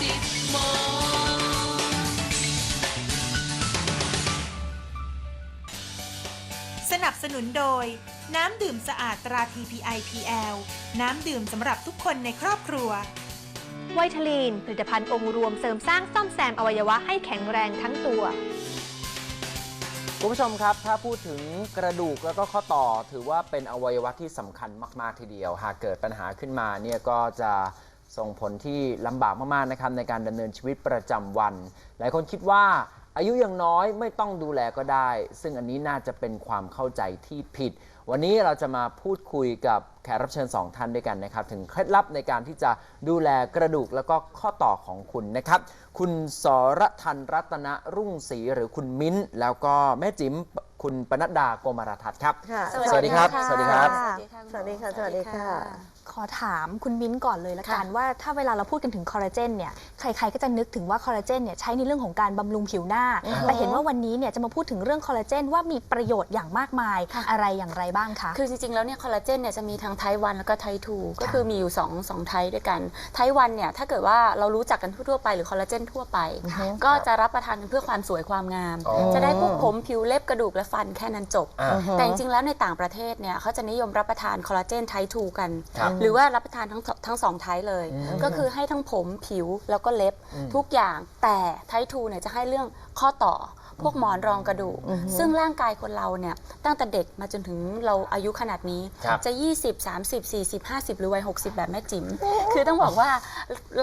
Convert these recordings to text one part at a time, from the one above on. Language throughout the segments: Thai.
สิบโมงสนับสนุนโดย น้ำดื่มสะอาดตรา TPI PL น้ำดื่มสำหรับทุกคนในครอบครัว ไวท์ลีน ผลิตภัณฑ์องค์รวมเสริมสร้างซ่อมแซมอวัยวะให้แข็งแรงทั้งตัว คุณผู้ชมครับ ถ้าพูดถึงกระดูกแล้วก็ข้อต่อถือว่าเป็นอวัยวะที่สำคัญมาก ๆ ทีเดียว หากเกิดปัญหาขึ้นมาเนี่ยก็จะ ส่งผลที่ลำบากมากๆนะครับในการดำเนินชีวิตประจำวัน หลายคนคิดว่าอายุยังน้อยไม่ต้องดูแลก็ได้ ซึ่งอันนี้น่าจะเป็นความเข้าใจที่ผิด วันนี้เราจะมาพูดคุยกับแขกรับเชิญสองท่านด้วยกันนะครับ ถึงเคล็ดลับในการที่จะดูแลกระดูกแล้วก็ข้อต่อของคุณนะครับ คุณสรทันรัตนรุ่งศรีหรือคุณมิ้นท์แล้วก็แม่จิ๋มคุณปนัดดาโกมารทัศน์ครับ ค่ะสวัสดีครับะสวัสดีครับ สวัสดีค่ะ สวัสดีค่ะ ขอถามคุณมิ้นก่อนเลยละกัน ว่าถ้าเวลาเราพูดกันถึงคอลลาเจนเนี่ยใครๆก็จะนึกถึงว่าคอลลาเจนเนี่ยใช้ในเรื่องของการบำรุงผิวหน้า แต่เห็นว่าวันนี้เนี่ยจะมาพูดถึงเรื่องคอลลาเจนว่ามีประโยชน์อย่างมากมายอะไรอย่างไรบ้างคะ คือจริงๆ แล้วเนี่ยคอลลาเจนเนี่ยจะมีทั้งไทป์วันแล้วก็ไทป์ทูก็คือมีอยู่2งไทป์ด้วยกันไทป์วันเนี่ยถ้าเกิดว่าเรารู้จักกันทั่วๆไปหรือคอลลาเจนทั่วไป ก็จะรับประทานกันเพื่อความสวยความงามอ๋อจะได้พวกผมผิวเล็บกระดูกและฟันแค่นั้นจบอ่าแต่จริงๆแล้วในต่างประเทศเนี่ยเขาจะนิยมรับประทานคอลลาเจนไทป์ทูกันครับหรือว่ารับประทานทั้งทั้งสองไทป์เลย ก็คือให้ทั้งผมผิวแล้วก็เล็บทุกอย่างแต่ไทป์ทูเนี่ยจะให้เรื่องข้อต่อ พวกหมอนรองกระดูกซึ่งร่างกายคนเราเนี่ยตั้งแต่เด็กมาจนถึงเราอายุขนาดนี้ครับจะ 20 30 40 50 หรือวัย60 แบบแม่จิ๋มคือต้องบอกว่า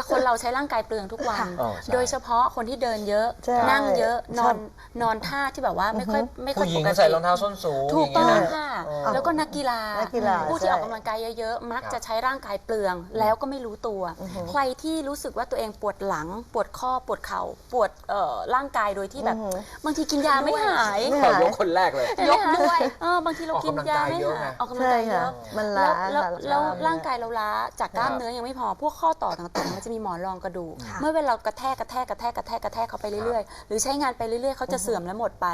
คนเราใช้ร่างกายเปลืองทุกวันอ๋อใช่โดยเฉพาะคนที่เดินเยอะใช่นั่งเยอะนอนชอบนอนท่าที่แบบว่าไม่ค่อยไม่ค่อยผู้หญิปงกติใส่รองเท้าส้นสูงถูกย่าต้องเยนะค่ะอ๋อแล้วก็นักกีฬานักกีฬาผู้ที่ใช่ออกกำลังกายเยอะๆมักครับจะใช้ร่างกายเปลืองแล้วก็ไม่รู้ตัว ใครที่รู้สึกว่าตัวเองปวดหลัง ปวดข้อปวดเข่าปวดเอ่อร่างกายโดยที่แบบบางทีกินยาไม่หายไม่ขอหายยกคนแรกเลย ยกด้วยเออบางทีเรากินยาไม่หายออกกำลังใช่กายเยค่ะอะมันล้าแล้วแล้วล้แล้วร่างกายเราล้าจากกล้ามครับเนื้อยังไม่พอพวกข้อต่อต่างๆมันจะมีหมอนรองกระดูกเมื่อเวลาเรากระแทกกระแทกกระแทกกระแทกกระแทกเขาไปเรื่อยๆ หรือใช้งานไปเรื่อยๆเขาจะเสื่อมและหมดไป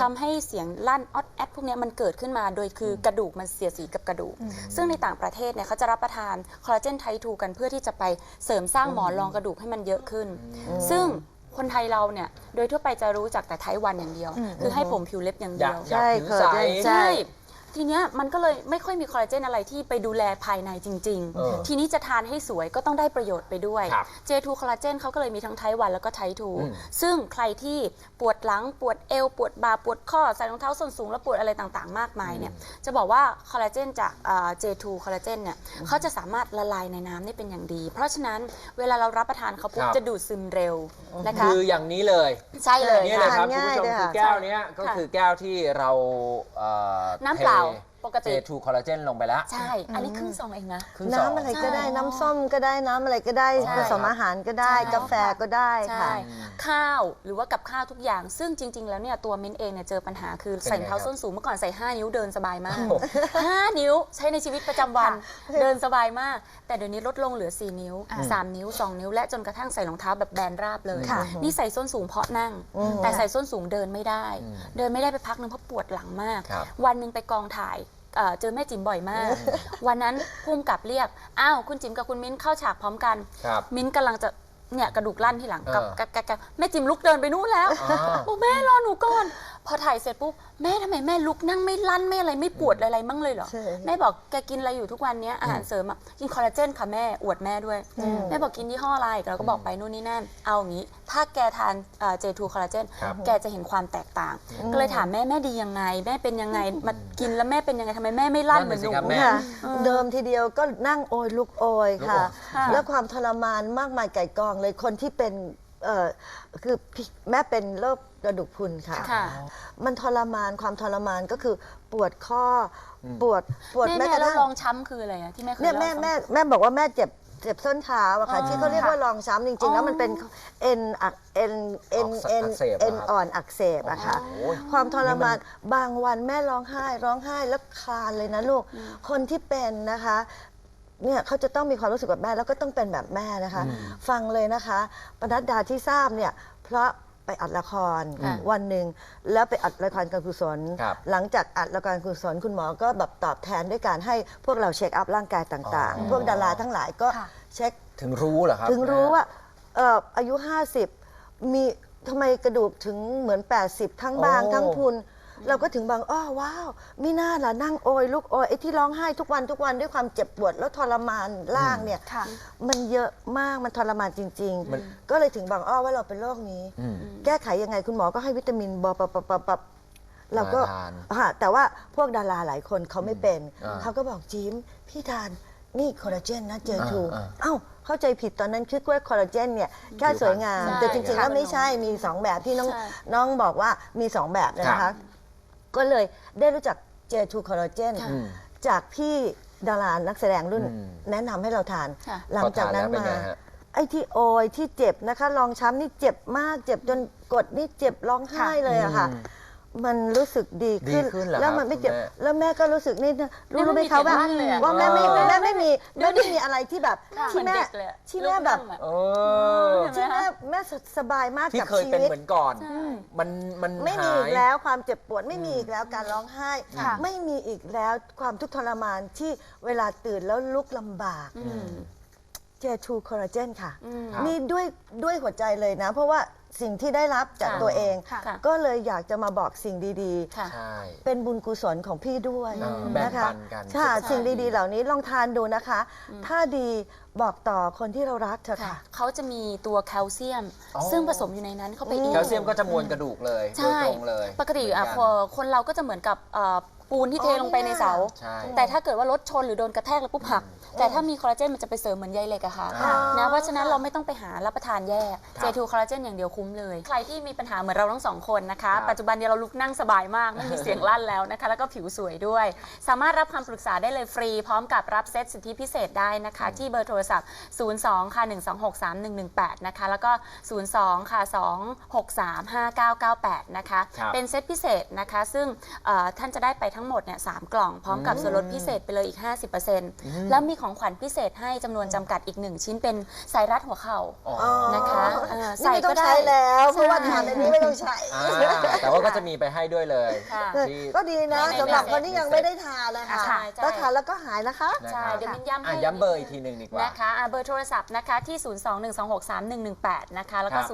ทำให้เสียงลั่นออดแอดพวกเนี้ยมันเกิดขึ้นมาโดยคือกระดูกมันเสียดสีกับกระดูก ซึ่งในต่างประเทศเนี่ยเขาจะรับประทานคอลลาเจนไททูกันเพื่อที่จะไปเสริมสร้างหมอนรองกระดูกให้มันเยอะขึ้น ซึ่ง คนไทยเราเนี่ยโดยทั่วไปจะรู้จักแต่ไทวันอย่างเดียว คือให้ผมผิวเล็บอย่างอเดียากยวอยากผิวใช่ใส เคยได้ ใช่ ทีเนี้ยมันก็เลยไม่ค่อยมีคอลลาเจนอะไรที่ไปดูแลภายในจริง เออๆ ทีนี้จะทานให้สวยก็ต้องได้ประโยชน์ไปด้วย ครับ J2 คอลลาเจนเขาก็เลยมีทั้งไทวันแล้วก็ไททูอืม ซึ่งใครที่ปวดหลังปวดเอว ปวดบ่าปวดข้อ ใส่รองเท้าส้นสูง แล้วปวดอะไรต่างๆ มากมายเนี่ยจะบอกว่าคอลลาเจนจากอ่า J2 คอลลาเจนเนี่ยเขาจะสามารถละลายในน้ำได้เป็นอย่างดี เพราะฉะนั้นเวลาเรารับประทานเขาปุ๊บครับ จะดูดซึมเร็วนะคะ คืออย่างนี้เลยใช่เลยนี่เลยครับทานคุณง่ายผู้ชมด้วยคือค่ะ แก้วเนี้ยก็คือแก้วที่เราเอ่อน้ำเปล่า ปกติเจทูคอลลาเจนลงไปแล้ว ใช่ อันนี้ครึ่งซองเองนะ ครึ่งซอง น้ำอะไรก็ได้น้ำส้มก็ได้น้ำอะไรก็ได้ใช่ผสมอาหารก็ได้ ใช่ กาแฟก็ได้ใช่ค่ะ ข้าวหรือว่ากับข้าวทุกอย่าง ซึ่งจริง ๆ แล้วเนี่ยตัวมิ้นเองเนี่ยเจอปัญหาคือเป็นไงใส่รองเท้าครับส้นสูงเมื่อก่อนใส่ 5 นิ้วเดินสบายมากโอ้โห5นิ้วใช้ในชีวิตประจำวันเดินสบายมาก แต่เดี๋ยวนี้ลดลงเหลือ 4 นิ้ว 3 นิ้ว 2 นิ้ว และจนกระทั่งใส่รองเท้าแบบแบนราบเลย ค่ะ นี่ใส่ส้นสูงเพราะนั่ง แต่ใส่ส้นสูงเดินไม่ได้เดินไม่ได้ไปพักหนึงเพราะปวดหลังมาก ครับ วันหนึ่งไปกองถ่าย เอ่อเจอแม่จิ๋มบ่อยมาก วันนั้นพุ่มกับเรียก อ้าวคุณจิ๋มกับคุณมิ้นเข้าฉากพร้อมกัน ครับ มิ้นกำลังจะเนี่ยกระดูกลั่นที่หลังกับเออกับกับกับแม่จิมลุกเดินไปนู่นแล้วอ่า บอกแม่รอหนูก่อน พอถ่ายเสร็จปุ๊บแม่ทำไมแม่ลุกนั่งไม่ลั่นไม่อะไรไม่ปวดอะไรมั่งเลยเหรอใช่ แม่บอกแกกินอะไรอยู่ทุกวันเนี้ยอาหารเสริมอะกินคอลลาเจนค่ะแม่อวดแม่ด้วยแม่บอกกินยี่ห้ออะไรเราก็บอกไปนู่นนี่นั่น เอาอย่างนี้ถ้าแกทานเจทูคอลลาเจนครับ แกจะเห็นความแตกต่าง ก็เลยถามแม่แม่ดียังไง แม่เป็นยังไงมากินแล้วแม่เป็นยังไงทำไมแม่ไม่ลั่นเหมือนหนู นั่นน่ะสิครับแม่ ค่ะเดิมทีเดียวก็นั่งโอยลุกโอยค่ะ ลุกโอยแล้วความทรมานมากมายไก่กองเลยคนที่เป็น เอ่อคือพี่แม่เป็นโรคกระดูกพรุนค่ะ ค่ะ มันทรมานความทรมานก็คือปวดข้ออปวดปวดแม่แม้แม่กระแล้วทั่ง รองช้ำคืออะไรอะที่แม่เคยเนี่ยเล่าแม่ให้ฟัง แม่แม่บอกว่าแม่เจ็บเจ็บส้นเท้าอะค่ะ อ๋อที่เขาเรียกว่ารองช้ำจริง ๆ แล้วมันเป็นเอ็นอักเอ็นเอ็นเอ็นอักเสบอะเอ็นครับอ่อนอักเสบอะค่ะ โอ้ย ความทรมานบางวันแม่ร้องไห้ร้องไห้แล้วคลานเลยนะลูก คนที่เป็นนะคะ เนี่ยเขาจะต้องมีความรู้สึกแบบแม่แล้วก็ต้องเป็นแบบแม่นะคะ ฟังเลยนะคะปนัดดาที่ทราบเนี่ยเพราะไปอัดละครค่ะ วันหนึ่งแล้วไปอัดละครการกุศล ครับหลังจากอัดละครกุศลคุณหมอก็แบบตอบแทนด้วยการให้พวกเราเช็คอัพร่างกายต่างอ๋อ ๆ พวกดาราทั้งหลายก็ค่ะ เช็ค ถึงรู้เหรอครับถึงรู้แม่ว่าเอ่ออายุ 50 มีทำไมกระดูกถึงเหมือน 80 ทั้งบางโอ้ทั้งพุน เราก็ถึงบางอ้อว้าวมิน่าล่ะนั่งโอยลูกโอยไอ้ที่ร้องไห้ทุกวันทุกวันด้วยความเจ็บปวดแล้วทรมานล่างเนี่ยค่ะ มันเยอะมากมันทรมานจริง มัน ๆ ก็เลยถึงบางอ้อว่าเราเป็นโรคนี้ อืม แก้ไขยังไงคุณหมอก็ให้วิตามินบอปปปปปเราก็มาทานค่ะแต่ว่าพวกดาราหลายคนเขาไม่เป็น อ่าเขาก็บอกจิมพี่ทานนี่คอลลาเจนนะเจอทูอ่าเอ้าเข้าใจผิดตอนนั้นคิดว่าคอลลาเจนเนี่ยแค่สวยงาม ใช่แต่จริงๆแล้วไม่ใช่มีสองแบบที่น้องใช่ น้องบอกว่ามีสองแบบนะครัคะบ ก็เลยได้รู้จักเจทูคอลลาเจนอืมจากพี่ดารานักแสดงรุ่นอืมแนะนำให้เราทาน ค่ะ หลังจากนั้นพอทานแล้วเป็นมาไงฮะ ไอ้ที่โอยที่เจ็บนะคะรองช้ำนี่เจ็บมาก เจ็บจนกดนี่เจ็บร้องไห้เลยอะค่ะอื มมันรู้สึกดีขึ้น ดีขึ้นเหรอแล้วครับมันไม่เจ็บคุณแม่แล้วแม่ก็รู้สึกนี่นะรู้นี่รู้ไหมไม่มีคะว่าเจ็บบ้านเลยอะว่าแม่ไม่เออแม่ไม่มีแม่ไม่มีอะไรที่แบบค่ะที่แม่เหมือนเด็กเลยอะที่แม่แบบลูกนั่งอะ เออที่แม่แม่สบายมากที่กับเคยชีเป็นวิต เหมือนก่อน มันมันไม่มีหายอีกแล้วความเจ็บปวดไม่มีอีกแล้วการร้องไห้ ค่ะไม่มีอีกแล้วความทุกข์ทรมานที่เวลาตื่นแล้วลุกลำบากอืมเจทูคอลลาเจนค่ะ อืมครับ นี่ด้วยด้วยหัวใจเลยนะ เพราะว่า สิ่งที่ได้รับจากค่ะตัวเอง ค่ะ ก็เลยอยากจะมาบอกสิ่งดีค่ะ ใช่ ๆ เป็นบุญกุศลของพี่ด้วยเออแบ่งนะคะปันกันค่ะสุขภาพ สิ่งดีดีๆ เหล่านี้ลองทานดูนะคะ ถ้าดีบอกต่อคนที่เรารักเถอะค่ะ เขาจะมีตัวแคลเซียม อ๋อ ซึ่งผสมอยู่ในนั้นเข้าไปอีกแคลเซียมก็จะมวลกระดูกเลยโดยใช่ตรงเลยปกติอะเหพมืออนนคนเราก็จะเหมือนกับเอ่อ ปูนที่เทอ๋อลงไปในเสา ใช่ แต่ถ้าเกิดว่ารถชนหรือโดนกระแทกแล้วปุ๊บหัก แต่ถ้ามีคอลลาเจนมันจะไปเสริมเหมือนใยเหล็กอะค่ะอ่านะเพราะฉะนั้นเราไม่ต้องไปหารับประทานแยกครับเจทูคอลลาเจนอย่างเดียวคุ้มเลย ใครที่มีปัญหาเหมือนเราทั้งสองคนนะคะ ครับ ปัจจุบันเนี้เราลุกนั่งสบายมาก ไม่มีเสียงลั่นแล้วนะคะ แล้วก็ผิวสวยด้วย สามารถรับคำปรึกษาได้เลยฟรี พร้อมกับรับเซตสิทธิพิเศษได้นะคะ ที่เบอร์โทรศัพท์ 02 ค่ะ 1263118 นะคะ แล้วก็ 02 ค่ะ 263 5998 นะคะ ครับ เป็นเซตพิเศษนะคะ ซึ่งเอ่อท่านจะได้ไปทั้งหมดเนี่ยสามกล่องพร้อมกับส่วนลดพิเศษไปเลยอีก 50%แล้วมีของขวัญพิเศษให้จำนวนจำกัดอีก1ชิ้นเป็นสายรัดหัวเข่าอ๋อนะคะเอ่อนี่ไม่ต้องใส่ก็ได้ ใช้แล้ว เพราะว่าใช่ทานอันนี้ไม่ต้องใช้ อ่าแต่ว่าก็จะมีไปให้ด้วยเลยค่ะ ที่ ก็ดีนะในสำหรับในคนที่ยังไม่ได้ทานนะคะใช่ใช่ถ้าทานแล้วก็หายนะคะนะใช่ครับเดี๋ยวมินย้ำให้ อะย้ำเบอร์อีกทีหนึ่งดีกว่า นะคะอะเบอร์โทรศัพท์นะคะที่ 021263118 นะคะ แล้วก็ ครับ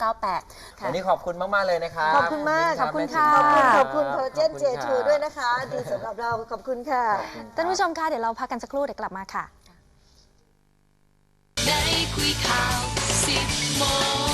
022635998 ค่ะ วันนี้ขอบคุณมาก ๆ เลยนะครับขอบคุณมากมิ้นรับขอบคุณแม่ค่ะจิ๋มขอบคุณขอบคุณคอลลาเจนขอบเจคุณทูครับด้วยนะคะ ดีสำหรับเราขอบคุณค่ะขอบคุณครับท่านผู้ชมคะเดี๋ยวเราพักกันสักครู่เดี๋ยวกลับมาค่ะ ได้คุยข่าวสิบโมง